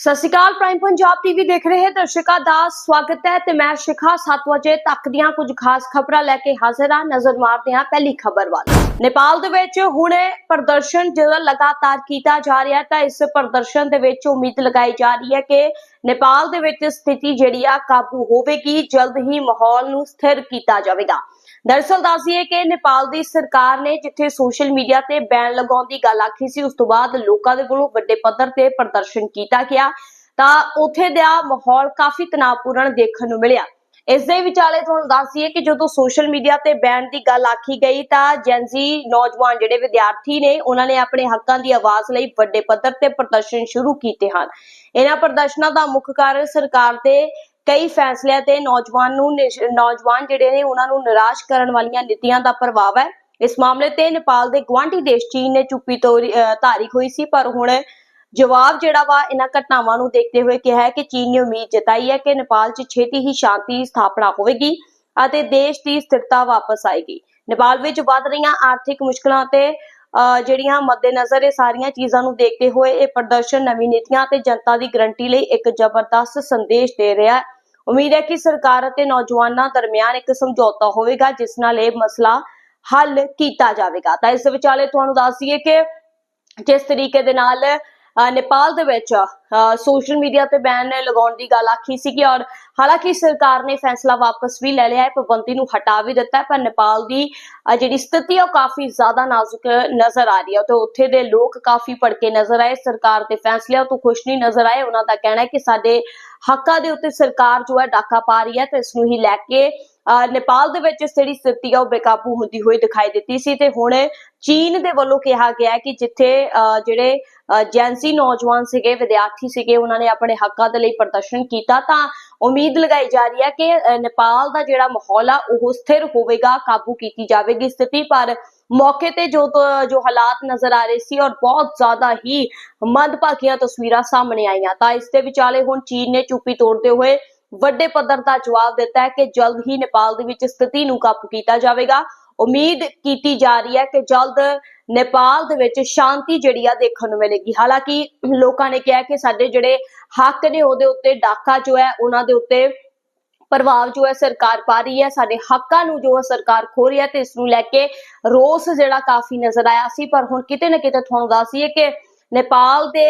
ਸਤਿ ਸ਼੍ਰੀ ਅਕਾਲ ਪ੍ਰਾਈਮ ਪੰਜਾਬ ਟੀਵੀ ਦੇਖ ਰਹੇ ਦਰਸ਼ਕਾਂ ਦਾ ਸਵਾਗਤ ਹੈ ਤੇ ਮੈਂ ਸ਼ਿਖਾ 7 ਵਜੇ ਤੱਕ ਦੀਆਂ ਕੁਝ ਖਾਸ ਖਬਰਾਂ ਲੈ ਕੇ ਹਾਜ਼ਰ ਹਾਂ। ਨਜ਼ਰ ਮਾਰਦੇ ਹਾਂ ਪਹਿਲੀ ਖਬਰ ਵੱਲ। ਨੇਪਾਲ ਦੇ ਵਿੱਚ ਹੁਣੇ ਪ੍ਰਦਰਸ਼ਨ ਜਿਹੜਾ ਲਗਾਤਾਰ ਕੀਤਾ ਜਾ ਰਿਹਾ ਤਾਂ ਇਸ ਪ੍ਰਦਰਸ਼ਨ ਦੇ ਵਿੱਚ ਉਮੀਦ ਲਗਾਈ ਜਾ ਰਹੀ ਹੈ ਕਿ ਨੇਪਾਲ ਦੇ ਵਿੱਚ ਸਥਿਤੀ ਜਿਹੜੀ ਆ ਕਾਬੂ ਹੋਵੇਗੀ, ਜਲਦ ਹੀ ਮਾਹੌਲ ਨੂੰ ਸਥਿਰ ਕੀਤਾ ਜਾਵੇਗਾ। ਦਰਅਸਲ ਦੱਸੀਏ ਕਿ ਨੇਪਾਲ ਦੀ ਸਰਕਾਰ ਨੇ ਜਿੱਥੇ ਸੋਸ਼ਲ ਮੀਡੀਆ ਤੇ ਬੈਨ ਲਗਾਉਣ ਦੀ ਗੱਲ ਆਖੀ ਸੀ, ਉਸ ਤੋਂ ਬਾਅਦ ਲੋਕਾਂ ਦੇ ਵੱਲੋਂ ਵੱਡੇ ਪੱਧਰ ਤੇ ਪ੍ਰਦਰਸ਼ਨ ਕੀਤਾ ਗਿਆ, ਤਾਂ ਉੱਥੇ ਦਾ ਮਾਹੌਲ ਕਾਫੀ ਤਣਾਅਪੂਰਨ ਦੇਖਣ ਨੂੰ ਮਿਲਿਆ। ਇਸ ਦੇ ਵਿਚਾਲੇ ਤੁਹਾਨੂੰ ਦੱਸ ਦਈਏ ਕਿ ਜਦੋਂ ਸੋਸ਼ਲ ਮੀਡੀਆ ਤੇ ਬੈਨ ਦੀ ਗੱਲ ਆਖੀ ਗਈ ਤਾਂ ਜੈਨਜ਼ੀ ਨੌਜਵਾਨ ਜਿਹੜੇ ਵਿਦਿਆਰਥੀ ਨੇ, ਉਹਨਾਂ ਨੇ ਆਪਣੇ ਹੱਕਾਂ ਦੀ ਆਵਾਜ਼ ਲਈ ਵੱਡੇ ਪੱਧਰ ਤੇ ਪ੍ਰਦਰਸ਼ਨ ਸ਼ੁਰੂ ਕੀਤੇ ਹਨ। ਇਹਨਾਂ ਪ੍ਰਦਰਸ਼ਨਾਂ ਦਾ ਮੁੱਖ ਕਾਰਨ ਸਰਕਾਰ ਦੇ ਕਈ ਫੈਸਲਿਆਂ ਤੇ ਨੌਜਵਾਨ ਨੂੰ ਨੌਜਵਾਨ ਜਿਹੜੇ ਨੇ, ਉਹਨਾਂ ਨੂੰ ਨਿਰਾਸ਼ ਕਰਨ ਵਾਲੀਆਂ ਨੀਤੀਆਂ ਦਾ ਪ੍ਰਭਾਵ ਹੈ। ਇਸ ਮਾਮਲੇ ਤੇ ਨੇਪਾਲ ਦੇ ਗਵਾਂਢੀ ਦੇਸ਼ ਚੀਨ ਨੇ ਚੁੱਪੀ ਤੋਰੀ- ਅਹ ਧਾਰੀ ਹੋਈ ਸੀ, ਪਰ ਹੁਣ ਜਵਾਬ ਜਿਹੜਾ ਵਾ ਇਹਨਾਂ ਘਟਨਾਵਾਂ ਨੂੰ ਦੇਖਦੇ ਹੋਏ ਕਿਹਾ ਹੈ ਕਿ ਚੀਨ ਨੇ ਉਮੀਦ ਜਤਾਈ ਹੈ ਕਿ ਨੇਪਾਲ 'ਚ ਛੇਤੀ ਹੀ ਸ਼ਾਂਤੀ ਸਥਾਪਨਾ ਹੋਵੇਗੀ ਅਤੇ ਦੇਸ਼ ਦੀ ਸਥਿਰਤਾ ਵਾਪਸ ਆਏਗੀ। ਨੇਪਾਲ ਵਿੱਚ ਵੱਧ ਰਹੀਆਂ ਆਰਥਿਕ ਮੁਸ਼ਕਲਾਂ ਤੇ ਜਿਹੜੀਆਂ ਮੱਦੇਨਜ਼ਰ ਇਹ ਸਾਰੀਆਂ ਚੀਜ਼ਾਂ ਨੂੰ ਦੇਖਦੇ ਹੋਏ ਇਹ ਪ੍ਰਦਰਸ਼ਨ ਨਵੀਂ ਨੀਤੀਆਂ ਤੇ ਜਨਤਾ ਦੀ ਗਰੰਟੀ ਲਈ ਇੱਕ ਜ਼ਬਰਦਸਤ ਸੰਦੇਸ਼ ਦੇ ਰਿਹਾ ਹੈ। ਉਮੀਦ ਹੈ ਕਿ ਸਰਕਾਰ ਅਤੇ ਨੌਜਵਾਨਾਂ ਦਰਮਿਆਨ ਇੱਕ ਸਮਝੌਤਾ ਹੋਵੇਗਾ, ਜਿਸ ਨਾਲ ਇਹ ਮਸਲਾ ਹੱਲ ਕੀਤਾ ਜਾਵੇਗਾ। ਤਾਂ ਇਸ ਵਿਚਾਲੇ ਤੁਹਾਨੂੰ ਦੱਸ ਦਈਏ ਕਿ ਜਿਸ ਤਰੀਕੇ ਦੇ ਨਾਲ ਨੇਪਾਲ ਦੇ ਵਿੱਚ ਸੋਸ਼ਲ ਮੀਡੀਆ ਤੇ ਬੈਨ ਲਗਾਉਣ ਦੀ ਗੱਲ ਆਖੀ ਸੀਗੀ ਔਰ ਹਾਲਾਂਕਿ ਸਰਕਾਰ ਨੇ ਫੈਸਲਾ ਵਾਪਸ ਵੀ ਲੈ ਲਿਆ ਹੈ ਪਾਬੰਦੀ ਨੂੰ ਹਟਾ ਵੀ ਦਿੱਤਾ ਪਰ ਨੇਪਾਲ ਦੀ ਜਿਹੜੀ ਸਥਿਤੀ ਹੈ ਉਹ ਕਾਫੀ ਜ਼ਿਆਦਾ ਨਾਜ਼ੁਕ ਨਜ਼ਰ ਆ ਰਹੀ ਹੈ। ਤੇ ਉੱਥੇ ਦੇ ਲੋਕ ਕਾਫੀ ਭੜਕੇ ਨਜ਼ਰ ਆਏ ਸਰਕਾਰ ਦੇ ਫੈਸਲਿਆਂ ਤੋਂ ਖੁਸ਼ ਨਹੀਂ ਨਜ਼ਰ ਆਏ। ਉਹਨਾਂ ਦਾ ਕਹਿਣਾ ਹੈ ਕਿ ਸਾਡੇ ਹੱਕਾਂ ਦੇ ਉੱਤੇ ਸਰਕਾਰ ਜੋ ਹੈ ਡਾਕਾ ਪਾ ਰਹੀ ਹੈ ਤੇ ਇਸ ਨੂੰ ਹੀ ਲੈ ਕੇ ਅਹ, ਨੇਪਾਲ ਦੇ ਵਿੱਚ ਜਿਹੜੀ ਸਥਿਤੀ ਆ ਉਹ ਬੇਕਾਬੂ ਹੁੰਦੀ ਹੋਈ ਦਿਖਾਈ ਦਿੱਤੀ ਸੀ ਤੇ ਹੁਣ ਚੀਨ ਦੇ ਵੱਲੋਂ ਕਿਹਾ ਗਿਆ ਕਿ ਜਿੱਥੇ ਅਹ, ਜਿਹੜੇ ਅਹ, ਜੈਂਸੀ ਨੌਜਵਾਨ ਸੀਗੇ ਵਿਦਿਆਰਥੀ ਸੀਗੇ, ਉਹਨਾਂ ਨੇ ਆਪਣੇ ਹੱਕਾਂ ਦੇ ਲਈ ਪ੍ਰਦਰਸ਼ਨ ਕੀਤਾ। ਤਾਂ ਉਮੀਦ ਲਗਾਈ ਜਾ ਰਹੀ ਹੈ ਕਿ ਨੇਪਾਲ ਦਾ ਜਿਹੜਾ ਮਾਹੌਲ ਆ, ਉਹ ਸਥਿਰ ਹੋਵੇਗਾ, ਕਾਬੂ ਕੀਤੀ ਜਾਵੇਗੀ ਸਥਿਤੀ। ਪਰ ਮੌਕੇ ਤੇ ਜੋ ਜੋ ਹਾਲਾਤ ਨਜ਼ਰ ਆ ਰਹੇ ਸੀ ਔਰ ਬਹੁਤ ਜ਼ਿਆਦਾ ਹੀ ਮੰਦਭਾਗੀਆਂ ਤਸਵੀਰਾਂ ਸਾਹਮਣੇ ਆਈਆਂ, ਤਾਂ ਇਸ ਦੇ ਵਿਚਾਲੇ ਹੁਣ ਚੀਨ ਨੇ ਚੁੱਪੀ ਤੋੜਦੇ ਹੋਏ ਵੱਡੇ ਪੱਧਰ ਦਾ ਜਵਾਬ ਦਿੱਤਾ ਹੈ ਕਿ ਜਲਦ ਹੀ ਨੇਪਾਲ ਦੇ ਵਿੱਚ ਸਥਿਤੀ ਨੂੰ ਕਾਬੂ ਕੀਤਾ ਜਾਵੇਗਾ। ਉਮੀਦ ਕੀਤੀ ਜਾ ਰਹੀ ਹੈ ਕਿ ਜਲਦ ਨੇਪਾਲ ਦੇ ਵਿੱਚ ਸ਼ਾਂਤੀ ਜਿਹੜੀ ਆ ਦੇਖਣ ਨੂੰ ਮਿਲੇਗੀ। ਹਾਲਾਂਕਿ ਲੋਕਾਂ ਨੇ ਕਿਹਾ ਕਿ ਸਾਡੇ ਜਿਹੜੇ ਹੱਕ ਨੇ ਉਹਦੇ ਉੱਤੇ ਡਾਕਾ ਜੋ ਹੈ, ਉਹਨਾਂ ਦੇ ਉੱਤੇ ਪ੍ਰਭਾਵ ਜੋ ਹੈ ਸਰਕਾਰ ਪਾ ਰਹੀ ਹੈ। ਸਾਡੇ ਹੱਕਾਂ ਨੂੰ ਜੋ ਹੈ ਸਰਕਾਰ ਖੋ ਰਹੀ ਹੈ ਤੇ ਇਸ ਨੂੰ ਲੈ ਕੇ ਰੋਸ ਜਿਹੜਾ ਕਾਫੀ ਨਜ਼ਰ ਆਇਆ ਸੀ। ਪਰ ਹੁਣ ਕਿਤੇ ਨਾ ਕਿਤੇ ਤੁਹਾਨੂੰ ਦੱਸੀਏ ਕਿ ਨੇਪਾਲ ਦੇ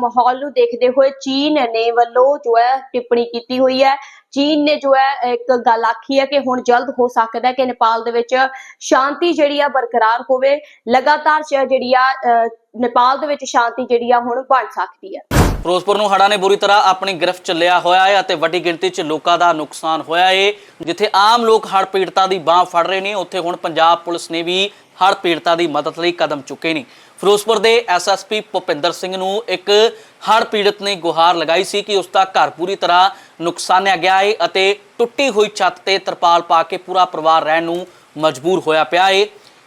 ਮਾਹੌਲ ਨੂੰ ਦੇਖਦੇ ਹੋਏ ਚੀਨ ਨੇ ਵੱਲੋਂ ਜੋ ਹੈ ਟਿੱਪਣੀ ਕੀਤੀ ਹੋਈ ਹੈ। ਚੀਨ ਨੇ ਜੋ ਹੈ, ਇੱਕ ਗੱਲ ਆਖੀ ਹੈ ਕਿ ਹੁਣ ਜਲਦ ਹੋ ਸਕਦਾ ਹੈ ਕਿ ਨੇਪਾਲ ਦੇ ਵਿੱਚ ਸ਼ਾਂਤੀ ਜਿਹੜੀ ਆ ਬਰਕਰਾਰ ਹੋਵੇ। ਲਗਾਤਾਰ ਜਿਹੜੀ ਆ ਨੇਪਾਲ ਦੇ ਵਿੱਚ ਸ਼ਾਂਤੀ ਜਿਹੜੀ ਆ ਹੁਣ ਬਣ ਸਕਦੀ ਹੈ। ਫਿਰੋਜ਼ਪੁਰ ਨੂੰ ਹੜ੍ਹਾਂ ਨੇ ਬੁਰੀ ਤਰ੍ਹਾਂ ਆਪਣੀ ਗ੍ਰਿਫਤ ਚ ਲਿਆ ਹੋਇਆ ਹੈ ਅਤੇ ਵੱਡੀ ਗਿਣਤੀ 'ਚ ਲੋਕਾਂ ਦਾ ਨੁਕਸਾਨ ਹੋਇਆ ਹੈ ਜਿੱਥੇ ਆਮ ਲੋਕ ਹੜ੍ਹ ਪੀੜਤਾਂ ਦੀ ਬਾਹ ਫੜ ਰਹੇ ਨੇ। ਉੱਥੇ ਹੁਣ ਪੰਜਾਬ ਪੁਲਿਸ ਨੇ ਵੀ ਹੜ੍ਹ ਪੀੜਤਾਂ ਦੀ ਮਦਦ ਲਈ ਕਦਮ ਚੁੱਕੇ ਨੇ। ਫਿਰੋਜ਼ਪੁਰ ਦੇ ਐਸਐਸਪੀ ਭੁਪਿੰਦਰ ਸਿੰਘ ਨੂੰ ਇੱਕ ਹੜ੍ਹ ਪੀੜਤ ਨੇ ਗੁਹਾਰ ਲਗਾਈ ਸੀ ਕਿ ਉਸ ਦਾ ਘਰ ਪੂਰੀ ਤਰ੍ਹਾਂ ਨੁਕਸਾਨਿਆ ਗਿਆ ਹੈ ਅਤੇ ਟੁੱਟੀ ਹੋਈ ਛੱਤ ਤੇ ਤਰਪਾਲ ਪਾ ਕੇ ਪੂਰਾ ਪਰਿਵਾਰ ਰਹਿਣ ਨੂੰ ਮਜਬੂਰ ਹੋਇਆ ਪਿਆ ਹੈ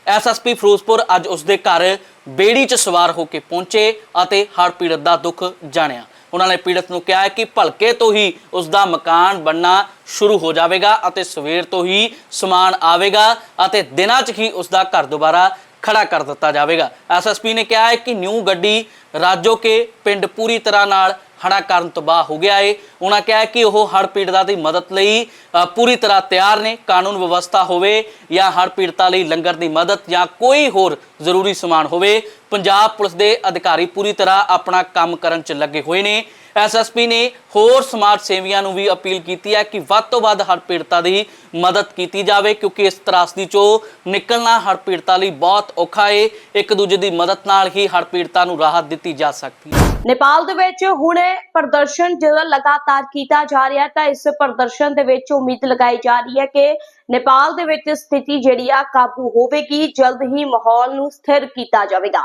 ਐਸਐਸਪੀ ਫਿਰੋਜ਼ਪੁਰ ਅੱਜ ਉਸ ਦੇ ਘਰ ਬੇੜੀ 'ਚ ਸਵਾਰ ਹੋ ਕੇ ਪਹੁੰਚੇ ਅਤੇ ਹੜ੍ਹ ਪੀੜਤ ਦਾ ਦੁੱਖ ਜਾਣਿਆ। ਉਹਨਾਂ ਨੇ ਪੀੜਤ ਨੂੰ ਕਿਹਾ ਕਿ ਭਲਕੇ ਤੋਂ ਹੀ ਉਸ ਦਾ ਮਕਾਨ ਬਣਨਾ ਸ਼ੁਰੂ ਹੋ ਜਾਵੇਗਾ ਅਤੇ ਸਵੇਰ ਤੋਂ ਹੀ ਸਮਾਨ ਆਵੇਗਾ ਅਤੇ ਦਿਨਾਂ 'ਚ ਹੀ ਉਸ ਦਾ ਘਰ ਦੁਬਾਰਾ ਖੜਾ ਕਰ ਦਿੱਤਾ ਜਾਵੇਗਾ। ਐਸਐਸਪੀ ਨੇ ਕਿਹਾ ਹੈ ਕਿ ਨਿਊ ਗੱਡੀ ਰਾਜੋ ਕੇ ਪਿੰਡ ਪੂਰੀ ਤਰ੍ਹਾਂ ਨਾਲ ਹੜਾ ਕਾਰਨ ਤਬਾਹ ਹੋ ਗਿਆ ਏ। ਉਹਨਾਂ ਕਿਹਾ ਕਿ ਉਹ ਹੜ ਪੀੜਤਾਂ ਦੀ ਮਦਦ ਲਈ ਪੂਰੀ ਤਰ੍ਹਾਂ ਤਿਆਰ ਨੇ, ਕਾਨੂੰਨ ਵਿਵਸਥਾ ਹੋਵੇ ਜਾਂ ਹੜ ਪੀੜਤਾਂ ਲਈ ਲੰਗਰ ਦੀ ਮਦਦ ਜਾਂ ਕੋਈ ਹੋਰ ਜ਼ਰੂਰੀ ਸਮਾਨ ਹੋਵੇ, ਪੰਜਾਬ ਪੁਲਿਸ ਦੇ ਅਧਿਕਾਰੀ ਪੂਰੀ ਤਰ੍ਹਾਂ ਆਪਣਾ ਕੰਮ ਕਰਨ 'ਚ ਲੱਗੇ ਹੋਏ ਨੇ। ਐਸਐਸਪੀ ਨੇ ਹੋਰ ਸਮਾਜ ਸੇਵੀਆਂ ਨੂੰ ਵੀ ਅਪੀਲ ਕੀਤੀ ਹੈ ਕਿ ਵੱਧ ਤੋਂ ਵੱਧ ਹੜ ਪੀੜਤਾਂ ਦੀ ਮਦਦ ਕੀਤੀ ਜਾਵੇ, ਕਿਉਂਕਿ ਇਸ ਤਰਾਸਦੀ 'ਚੋਂ ਨਿਕਲਣਾ ਹੜ ਪੀੜਤਾਂ ਲਈ ਬਹੁਤ ਔਖਾ ਏ। ਇੱਕ ਦੂਜੇ ਦੀ ਮਦਦ ਨਾਲ ਹੀ ਹੜ ਪੀੜਤਾਂ ਨੂੰ ਰਾਹਤ ਦਿੱਤੀ ਜਾ ਸਕਦੀ ਹੈ। ਨੇਪਾਲ ਦੇ ਵਿੱਚ ਹੁਣ ਪ੍ਰਦਰਸ਼ਨ ਜਿਹੜਾ ਲਗਾਤਾਰ ਕੀਤਾ ਜਾ ਰਿਹਾ ਤਾਂ ਇਸ ਪ੍ਰਦਰਸ਼ਨ ਦੇ ਵਿੱਚ ਉਮੀਦ ਲਗਾਈ ਜਾ ਰਹੀ ਹੈ ਕਿ ਨੇਪਾਲ ਦੇ ਵਿੱਚ ਸਥਿਤੀ ਜਿਹੜੀ ਆ, ਕਾਬੂ ਹੋਵੇਗੀ, ਜਲਦ ਹੀ ਮਾਹੌਲ ਨੂੰ ਸਥਿਰ ਕੀਤਾ ਜਾਵੇਗਾ।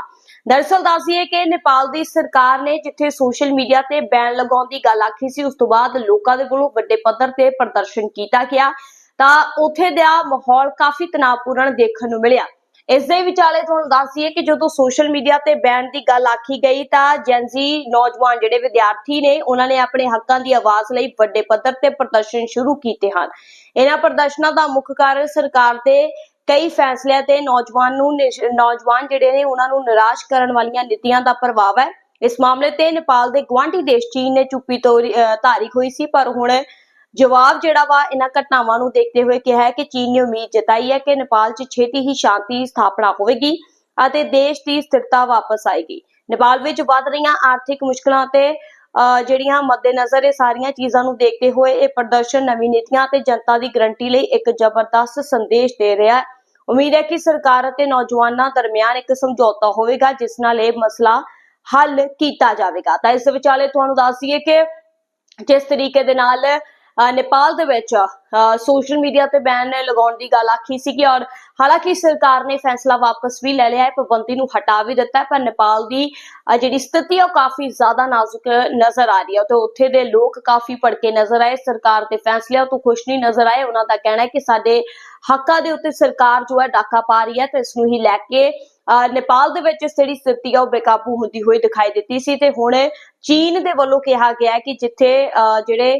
ਦਰਅਸਲ ਦੱਸੀਏ ਕਿ ਨੇਪਾਲ ਦੀ ਸਰਕਾਰ ਨੇ ਜਿੱਥੇ ਸੋਸ਼ਲ ਮੀਡੀਆ ਤੇ ਬੈਨ ਲਗਾਉਣ ਦੀ ਗੱਲ ਆਖੀ ਸੀ, ਉਸ ਤੋਂ ਬਾਅਦ ਲੋਕਾਂ ਦੇ ਵੱਲੋਂ ਵੱਡੇ ਪੱਧਰ ਤੇ ਪ੍ਰਦਰਸ਼ਨ ਕੀਤਾ ਗਿਆ। ਤਾਂ ਉੱਥੇ ਦਾ ਮਾਹੌਲ ਕਾਫੀ ਤਣਾਅਪੂਰਨ ਦੇਖਣ ਨੂੰ ਮਿਲਿਆ। ਇਸ ਦੇ ਵਿਚਾਲੇ ਤੁਹਾਨੂੰ ਦੱਸ ਦਈਏ ਕਿ ਜਦੋਂ ਸੋਸ਼ਲ ਮੀਡੀਆ ਤੇ ਬੈਨ ਦੀ ਗੱਲ ਆਖੀ ਗਈ ਤਾਂ ਜੈਨਜ਼ੀ ਨੌਜਵਾਨ ਜਿਹੜੇ ਵਿਦਿਆਰਥੀ ਨੇ, ਉਹਨਾਂ ਨੇ ਆਪਣੇ ਹੱਕਾਂ ਦੀ ਆਵਾਜ਼ ਲਈ ਵੱਡੇ ਪੱਧਰ ਤੇ ਪ੍ਰਦਰਸ਼ਨ ਸ਼ੁਰੂ ਕੀਤੇ ਹਨ। ਇਹਨਾਂ ਪ੍ਰਦਰਸ਼ਨਾਂ ਦਾ ਮੁੱਖ ਕਾਰਨ ਸਰਕਾਰ ਦੇ ਕਈ ਫੈਸਲਿਆਂ ਤੇ ਨੌਜਵਾਨ ਨੂੰ ਨੌਜਵਾਨ ਜਿਹੜੇ ਨੇ, ਉਹਨਾਂ ਨੂੰ ਨਿਰਾਸ਼ ਕਰਨ ਵਾਲੀਆਂ ਨੀਤੀਆਂ ਦਾ ਪ੍ਰਭਾਵ ਹੈ। ਇਸ ਮਾਮਲੇ ਤੇ ਨੇਪਾਲ ਦੇ ਗਵਾਂਢੀ ਦੇਸ਼ ਚੀਨ ਨੇ ਚੁੱਪੀ ਤੋਰੀ- ਅਹ ਧਾਰੀ ਹੋਈ ਸੀ, ਪਰ ਹੁਣ ਜਵਾਬ ਜਿਹੜਾ ਵਾ ਇਹਨਾਂ ਘਟਨਾਵਾਂ ਨੂੰ ਦੇਖਦੇ ਹੋਏ ਕਿਹਾ ਹੈ ਕਿ ਚੀਨ ਨੇ ਉਮੀਦ ਜਤਾਈ ਹੈ ਕਿ ਨੇਪਾਲ 'ਚ ਛੇਤੀ ਹੀ ਸ਼ਾਂਤੀ ਸਥਾਪਨਾ ਹੋਵੇਗੀ ਅਤੇ ਦੇਸ਼ ਦੀ ਸਥਿਰਤਾ ਵਾਪਸ ਆਏਗੀ। ਨੇਪਾਲ ਵਿੱਚ ਵੱਧ ਰਹੀਆਂ ਆਰਥਿਕ ਮੁਸ਼ਕਲਾਂ ਤੇ ਜਿਹੜੀਆਂ ਮੱਦੇਨਜ਼ਰ ਇਹ ਸਾਰੀਆਂ ਚੀਜ਼ਾਂ ਨੂੰ ਦੇਖਦੇ ਹੋਏ ਇਹ ਪ੍ਰਦਰਸ਼ਨ ਨਵੀਂ ਨੀਤੀਆਂ ਤੇ ਜਨਤਾ ਦੀ ਗਰੰਟੀ ਲਈ ਇੱਕ ਜ਼ਬਰਦਸਤ ਸੰਦੇਸ਼ ਦੇ ਰਿਹਾ ਹੈ। ਉਮੀਦ ਹੈ ਕਿ ਸਰਕਾਰ ਅਤੇ ਨੌਜਵਾਨਾਂ ਦਰਮਿਆਨ ਇੱਕ ਸਮਝੌਤਾ ਹੋਵੇਗਾ, ਜਿਸ ਨਾਲ ਇਹ ਮਸਲਾ ਹੱਲ ਕੀਤਾ ਜਾਵੇਗਾ। ਤਾਂ ਇਸ ਵਿਚਾਲੇ ਤੁਹਾਨੂੰ ਦੱਸ ਦਈਏ ਕਿ ਜਿਸ ਤਰੀਕੇ ਦੇ ਨਾਲ ਨੇਪਾਲ ਦੇ ਵਿੱਚ ਸੋਸ਼ਲ ਮੀਡੀਆ ਤੇ ਬੈਨ ਲਗਾਉਣ ਦੀ ਗੱਲ ਆਖੀ ਸੀਗੀ ਔਰ ਹਾਲਾਂਕਿ ਸਰਕਾਰ ਨੇ ਫੈਸਲਾ ਵਾਪਸ ਵੀ ਲੈ ਲਿਆ ਹੈ, ਪਾਬੰਦੀ ਨੂੰ ਹਟਾ ਵੀ ਦਿੱਤਾ ਪਰ ਨੇਪਾਲ ਦੀ ਜਿਹੜੀ ਸਥਿਤੀ ਹੈ ਉਹ ਕਾਫੀ ਜ਼ਿਆਦਾ ਨਾਜ਼ੁਕ ਨਜ਼ਰ ਆ ਰਹੀ ਹੈ। ਤੇ ਉੱਥੇ ਦੇ ਲੋਕ ਕਾਫੀ ਭੜਕੇ ਨਜ਼ਰ ਆਏ, ਸਰਕਾਰ ਦੇ ਫੈਸਲਿਆਂ ਤੋਂ ਖੁਸ਼ ਨਹੀਂ ਨਜ਼ਰ ਆਏ। ਉਹਨਾਂ ਦਾ ਕਹਿਣਾ ਹੈ ਕਿ ਸਾਡੇ ਹੱਕਾਂ ਦੇ ਉੱਤੇ ਸਰਕਾਰ ਜੋ ਹੈ ਡਾਕਾ ਪਾ ਰਹੀ ਹੈ ਤੇ ਇਸ ਨੂੰ ਹੀ ਲੈ ਕੇ ਨੇਪਾਲ ਦੇ ਵਿੱਚ ਜਿਹੜੀ ਸਥਿਤੀ ਆ, ਉਹ ਬੇਕਾਬੂ ਹੁੰਦੀ ਹੋਈ ਦਿਖਾਈ ਦਿੱਤੀ ਸੀ ਤੇ ਹੁਣ ਚੀਨ ਦੇ ਵੱਲੋਂ ਕਿਹਾ ਗਿਆ ਕਿ ਜਿੱਥੇ ਜਿਹੜੇ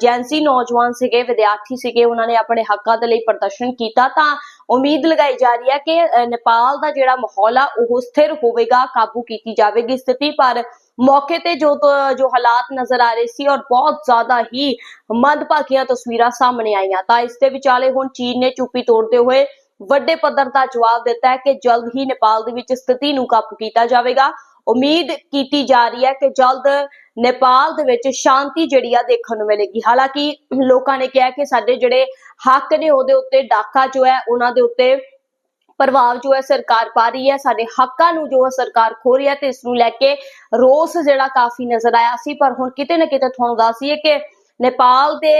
ਜੈਂਸੀ ਨੌਜਵਾਨ ਸੀਗੇ, ਵਿਦਿਆਰਥੀ ਸੀਗੇ, ਉਹਨਾਂ ਨੇ ਆਪਣੇ ਹੱਕਾਂ ਦੇ ਲਈ ਪ੍ਰਦਰਸ਼ਨ ਕੀਤਾ, ਤਾਂ ਉਮੀਦ ਲਗਾਈ ਜਾ ਰਹੀ ਹੈ ਕਿ ਨੇਪਾਲ ਦਾ ਜਿਹੜਾ ਮਾਹੌਲ ਆ, ਉਹ ਸਥਿਰ ਹੋਵੇਗਾ, ਕਾਬੂ ਕੀਤੀ ਜਾਵੇਗੀ ਸਥਿਤੀ, ਪਰ ਮੌਕੇ ਤੇ ਜੋ ਜੋ ਹਾਲਾਤ ਨਜ਼ਰ ਆ ਰਹੇ ਸੀ ਔਰ ਬਹੁਤ ਜ਼ਿਆਦਾ ਹੀ ਮੰਦਭਾਗੀਆਂ ਤਸਵੀਰਾਂ ਸਾਹਮਣੇ ਆਈਆਂ, ਤਾਂ ਇਸ ਦੇ ਵਿਚਾਲੇ ਹੁਣ ਚੀਨ ਨੇ ਚੁੱਪੀ ਤੋੜਦੇ ਹੋਏ ਵੱਡੇ ਪੱਧਰ ਦਾ ਜਵਾਬ ਦਿੱਤਾ ਹੈ ਕਿ ਜਲਦ ਹੀ ਨੇਪਾਲ ਦੇ ਵਿੱਚ ਸਥਿਤੀ ਨੂੰ ਕਾਬੂ ਕੀਤਾ ਜਾਵੇਗਾ। ਉਮੀਦ ਕੀਤੀ ਜਾ ਰਹੀ ਹੈ ਕਿ ਜਲਦ ਨੇਪਾਲ ਦੇ ਵਿੱਚ ਸ਼ਾਂਤੀ ਜਿਹੜੀ ਆ ਦੇਖਣ ਨੂੰ ਮਿਲੇਗੀ। ਹਾਲਾਂਕਿ ਲੋਕਾਂ ਨੇ ਕਿਹਾ ਕਿ ਸਾਡੇ ਜਿਹੜੇ ਹੱਕ ਨੇ ਉਹਦੇ ਉੱਤੇ ਡਾਕਾ ਜੋ ਹੈ, ਉਹਨਾਂ ਦੇ ਉੱਤੇ ਪ੍ਰਭਾਵ ਜੋ ਹੈ ਸਰਕਾਰ ਪਾ ਰਹੀ ਹੈ। ਸਾਡੇ ਹੱਕਾਂ ਨੂੰ ਜੋ ਹੈ ਸਰਕਾਰ ਖੋ ਰਹੀ ਹੈ ਤੇ ਇਸ ਨੂੰ ਲੈ ਕੇ ਰੋਸ ਜਿਹੜਾ ਕਾਫੀ ਨਜ਼ਰ ਆਇਆ ਸੀ। ਪਰ ਹੁਣ ਕਿਤੇ ਨਾ ਕਿਤੇ ਤੁਹਾਨੂੰ ਦੱਸੀਏ ਕਿ ਨੇਪਾਲ ਦੇ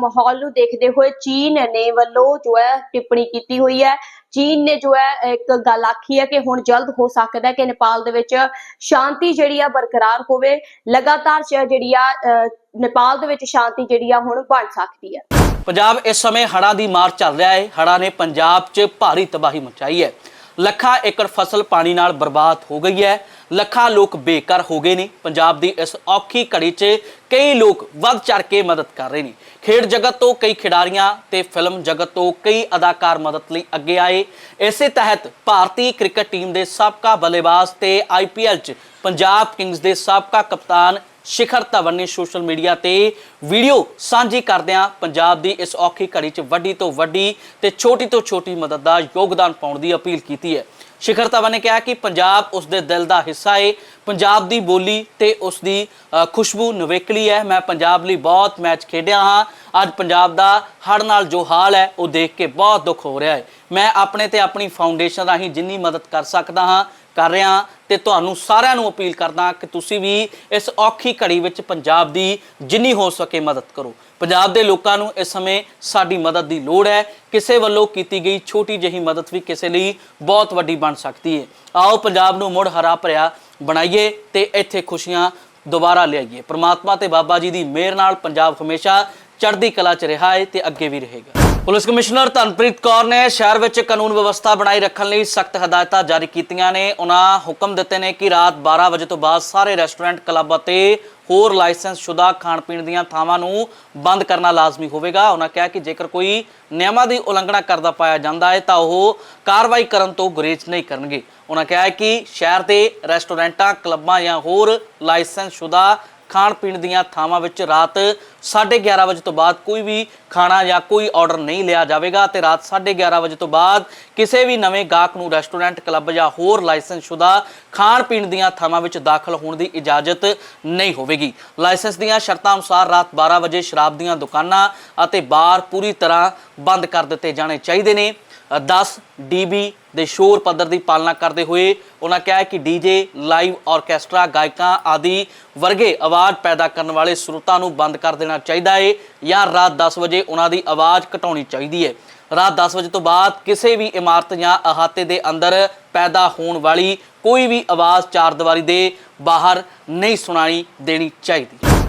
ਮਾਹੌਲ ਨੂੰ ਦੇਖਦੇ ਹੋਏ ਚੀਨ ਨੇ ਵੱਲੋਂ ਜੋ ਹੈ ਟਿੱਪਣੀ ਕੀਤੀ ਹੋਈ ਹੈ। ਚੀਨ ਨੇ ਜੋ ਹੈ ਇੱਕ ਗੱਲ ਆਖੀ ਹੈ ਕਿ ਹੁਣ ਜਲਦ ਹੋ ਸਕਦਾ ਹੈ ਕਿ ਨੇਪਾਲ ਦੇ ਵਿੱਚ ਸ਼ਾਂਤੀ ਜਿਹੜੀ ਆ ਬਰਕਰਾਰ ਹੋਵੇ। ਲਗਾਤਾਰ ਜਿਹੜੀ ਆ ਅਹ, ਨੇਪਾਲ ਦੇ ਵਿੱਚ ਸ਼ਾਂਤੀ ਜਿਹੜੀ ਆ ਹੁਣ ਬਣ ਸਕਦੀ ਹੈ। ਪੰਜਾਬ ਇਸ ਸਮੇਂ ਹੜ੍ਹਾਂ ਦੀ ਮਾਰ ਚੱਲ ਰਿਹਾ ਹੈ। ਹੜ੍ਹਾਂ ਨੇ ਪੰਜਾਬ 'ਚ ਭਾਰੀ ਤਬਾਹੀ ਮਚਾਈ ਹੈ। ਲੱਖਾਂ ਏਕੜ ਫਸਲ ਪਾਣੀ ਨਾਲ ਬਰਬਾਦ ਹੋ ਗਈ ਹੈ। ਲੱਖਾਂ ਲੋਕ ਬੇਘਰ ਹੋ ਗਏ ਨੇ। ਪੰਜਾਬ ਦੀ ਇਸ ਔਖੀ ਘੜੀ 'ਚ ਕਈ ਲੋਕ ਵੱਧ ਚੜ ਕੇ ਮਦਦ ਕਰ ਰਹੇ ਨੇ। ਖੇਡ ਜਗਤ ਤੋਂ ਕਈ ਖਿਡਾਰੀਆਂ ਤੇ ਫਿਲਮ ਜਗਤ ਤੋਂ ਕਈ ਅਦਾਕਾਰ ਮਦਦ ਲਈ ਅੱਗੇ ਆਏ। ਇਸੇ ਤਹਿਤ ਭਾਰਤੀ ਕ੍ਰਿਕਟ ਟੀਮ ਦੇ ਸਾਬਕਾ ਬੱਲੇਬਾਜ਼ ਤੇ ਆਈਪੀਐਲ 'ਚ ਪੰਜਾਬ ਕਿੰਗਸ ਦੇ ਸਾਬਕਾ ਕਪਤਾਨ ਸ਼ਿਖਰ ਧਵਨ ਨੇ ਸੋਸ਼ਲ ਮੀਡੀਆ ਤੇ ਵੀਡੀਓ ਸਾਂਝੀ ਕਰਦਿਆਂ ਪੰਜਾਬ ਦੀ ਇਸ ਔਖੀ ਘੜੀ 'ਚ ਵੱਡੀ ਤੋਂ ਵੱਡੀ ਤੇ ਛੋਟੀ ਤੋਂ ਛੋਟੀ ਮਦਦ ਦਾ ਯੋਗਦਾਨ ਪਾਉਣ ਦੀ ਅਪੀਲ ਕੀਤੀ ਹੈ। ਸ਼ਿਖਰ ਧਵਨ ਨੇ ਕਿਹਾ ਕਿ ਪੰਜਾਬ ਉਸ ਦੇ ਦਿਲ ਦਾ ਹਿੱਸਾ ਹੈ ਪੰਜਾਬ ਦੀ ਬੋਲੀ ਤੇ ਉਸ ਦੀ ਖੁਸ਼ਬੂ ਨਵੇਕਲੀ ਹੈ। ਮੈਂ ਪੰਜਾਬ ਲਈ ਬਹੁਤ ਮੈਚ ਖੇਡਿਆ ਹਾਂ। ਅੱਜ ਪੰਜਾਬ ਦਾ ਹੜ ਨਾਲ ਜੋ ਹਾਲ ਹੈ, ਉਹ ਦੇਖ ਕੇ ਬਹੁਤ ਦੁੱਖ ਹੋ ਰਿਹਾ ਹੈ। ਮੈਂ ਆਪਣੇ ਤੇ ਆਪਣੀ ਫਾਊਂਡੇਸ਼ਨ ਰਾਹੀਂ ਜਿੰਨੀ ਮਦਦ ਕਰ ਸਕਦਾ ਹਾਂ ਕਰ ਰਿਹਾ ਹਾਂ ਤੇ ਤੁਹਾਨੂੰ ਸਾਰਿਆਂ ਨੂੰ ਅਪੀਲ ਕਰਦਾ ਕਿ ਤੁਸੀਂ ਵੀ ਇਸ ਔਖੀ ਘੜੀ ਵਿੱਚ ਪੰਜਾਬ ਦੀ ਜਿੰਨੀ ਹੋ ਸਕੇ ਮਦਦ ਕਰੋ। ਪੰਜਾਬ ਦੇ ਲੋਕਾਂ ਨੂੰ ਇਸ ਸਮੇਂ ਸਾਡੀ ਮਦਦ ਦੀ ਲੋੜ ਹੈ। ਕਿਸੇ ਵੱਲੋਂ ਕੀਤੀ ਗਈ ਛੋਟੀ ਜਿਹੀ ਮਦਦ ਵੀ ਕਿਸੇ ਲਈ ਬਹੁਤ ਵੱਡੀ ਬਣ ਸਕਦੀ ਹੈ। ਆਓ ਪੰਜਾਬ ਨੂੰ ਮੁੜ ਹਰਾ ਭਰਿਆ ਬਣਾਈਏ ਤੇ ਇੱਥੇ ਖੁਸ਼ੀਆਂ ਦੁਬਾਰਾ ਲਿਆਈਏ। ਪ੍ਰਮਾਤਮਾ ਤੇ ਬਾਬਾ ਜੀ ਦੀ ਮਿਹਰ ਨਾਲ ਪੰਜਾਬ ਹਮੇਸ਼ਾ ਚੜ੍ਹਦੀ ਕਲਾ 'ਚ ਰਿਹਾ ਹੈ ਤੇ ਅੱਗੇ ਵੀ ਰਹੇਗਾ। ਪੁਲਿਸ ਕਮਿਸ਼ਨਰ ਧਨਪ੍ਰੀਤ ਕੌਰ ਨੇ ਸ਼ਹਿਰ ਵਿੱਚ ਕਾਨੂੰਨ ਵਿਵਸਥਾ ਬਣਾਈ ਰੱਖਣ ਲਈ ਸਖਤ ਹਦਾਇਤਾਂ ਜਾਰੀ ਕੀਤੀਆਂ ਨੇ। ਉਹਨਾਂ ਹੁਕਮ ਦਿੱਤੇ ਨੇ ਕਿ ਰਾਤ 12 ਵਜੇ ਤੋਂ ਬਾਅਦ ਸਾਰੇ ਰੈਸਟੋਰੈਂਟ, ਕਲੱਬ ਅਤੇ ਹੋਰ ਲਾਇਸੈਂਸ ਸ਼ੁਦਾ ਖਾਣ ਪੀਣ ਦੀਆਂ ਥਾਵਾਂ ਨੂੰ ਬੰਦ ਕਰਨਾ ਲਾਜ਼ਮੀ ਹੋਵੇਗਾ। ਉਹਨਾਂ ਕਿਹਾ ਕਿ ਜੇਕਰ ਕੋਈ ਨਿਯਮਾਂ ਦੀ ਉਲੰਘਣਾ ਕਰਦਾ ਪਾਇਆ ਜਾਂਦਾ ਹੈ, ਤਾਂ ਉਹ ਕਾਰਵਾਈ ਕਰਨ ਤੋਂ ਗੁਰੇਜ਼ ਨਹੀਂ ਕਰਨਗੇ। ਉਹਨਾਂ ਕਿਹਾ ਕਿ ਸ਼ਹਿਰ ਦੇ ਰੈਸਟੋਰੈਂਟਾਂ, ਕਲੱਬਾਂ ਜਾਂ ਹੋਰ ਲਾਇਸੈਂਸ ਸ਼ੁਦਾ ਖਾਣ ਪੀਣ ਦੀਆਂ ਥਾਵਾਂ ਵਿੱਚ ਰਾਤ 11:30 ਵਜੇ ਤੋਂ ਬਾਅਦ ਕੋਈ ਵੀ ਖਾਣਾ ਜਾਂ ਕੋਈ ਆਰਡਰ ਨਹੀਂ ਲਿਆ ਜਾਵੇਗਾ ਤੇ ਰਾਤ 11:30 ਵਜੇ ਤੋਂ ਬਾਅਦ ਕਿਸੇ ਵੀ ਨਵੇਂ ਗਾਹਕ ਨੂੰ ਰੈਸਟੋਰੈਂਟ ਕਲੱਬ ਜਾਂ ਹੋਰ ਲਾਇਸੈਂਸਸ਼ੁਦਾ ਖਾਣ ਪੀਣ ਦੀਆਂ ਥਾਵਾਂ ਵਿੱਚ ਦਾਖਲ ਹੋਣ ਦੀ ਇਜਾਜ਼ਤ ਨਹੀਂ ਹੋਵੇਗੀ। ਲਾਇਸੈਂਸ ਦੀਆਂ ਸ਼ਰਤਾਂ ਅਨੁਸਾਰ ਰਾਤ 12 ਵਜੇ ਸ਼ਰਾਬ ਦੀਆਂ ਦੁਕਾਨਾਂ ਅਤੇ ਬਾਰ ਪੂਰੀ ਤਰ੍ਹਾਂ ਬੰਦ ਕਰ ਦਿੱਤੇ ਜਾਣੇ ਚਾਹੀਦੇ ਨੇ। 10 ਡੀਬੀ ਦੇ ਸ਼ੋਰ ਪੱਧਰ ਦੀ ਪਾਲਣਾ ਕਰਦੇ ਹੋਏ ਉਹਨਾਂ ਕਿਹਾ ਹੈ ਕਿ ਡੀਜੇ ਲਾਈਵ ਆਰਕੈਸਟਰਾ, ਗਾਇਕਾਂ ਆਦਿ ਵਰਗੇ ਆਵਾਜ਼ ਪੈਦਾ ਕਰਨ ਵਾਲੇ ਸਰੋਤਾਂ ਨੂੰ ਬੰਦ ਕਰ ਦੇਣਾ ਚਾਹੀਦਾ ਹੈ ਜਾਂ ਰਾਤ 10 ਵਜੇ ਉਹਨਾਂ ਦੀ ਆਵਾਜ਼ ਘਟਾਉਣੀ ਚਾਹੀਦੀ ਹੈ ਰਾਤ 10 ਵਜੇ ਤੋਂ ਬਾਅਦ ਕਿਸੇ ਵੀ ਇਮਾਰਤ ਜਾਂ ਅਹਾਤੇ ਦੇ ਅੰਦਰ ਪੈਦਾ ਹੋਣ ਵਾਲੀ ਕੋਈ ਵੀ ਆਵਾਜ਼ ਚਾਰ ਦੀਵਾਰੀ ਦੇ ਬਾਹਰ ਨਹੀਂ ਸੁਣਾਈ ਦੇਣੀ ਚਾਹੀਦੀ।